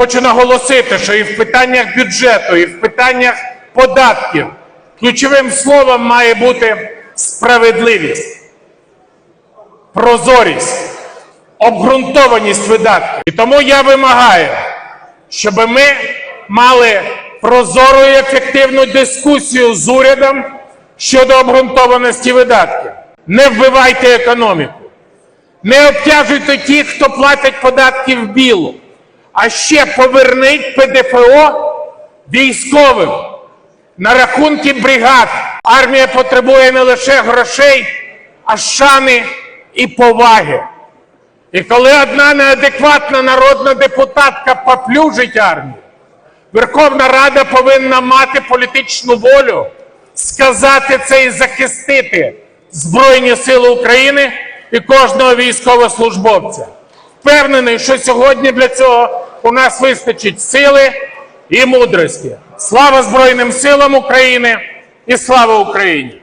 Хочу наголосити, що і в питаннях бюджету, і в питаннях податків ключовим словом має бути справедливість, прозорість, обґрунтованість видатків. І тому я вимагаю, щоб ми мали прозору і ефективну дискусію з урядом щодо обґрунтованості видатків. Не вбивайте економіку. Не обтяжуйте тих, хто платить податки в білу, а ще поверніть ПДФО військовим на рахунки бригад. Армія потребує не лише грошей, а шани і поваги. І коли одна неадекватна народна депутатка поплюжить армію, Верховна Рада повинна мати політичну волю сказати це і захистити Збройні Сили України і кожного військовослужбовця. Впевнений, що сьогодні для цього у нас вистачить сили і мудрості. Слава Збройним силам України і слава Україні!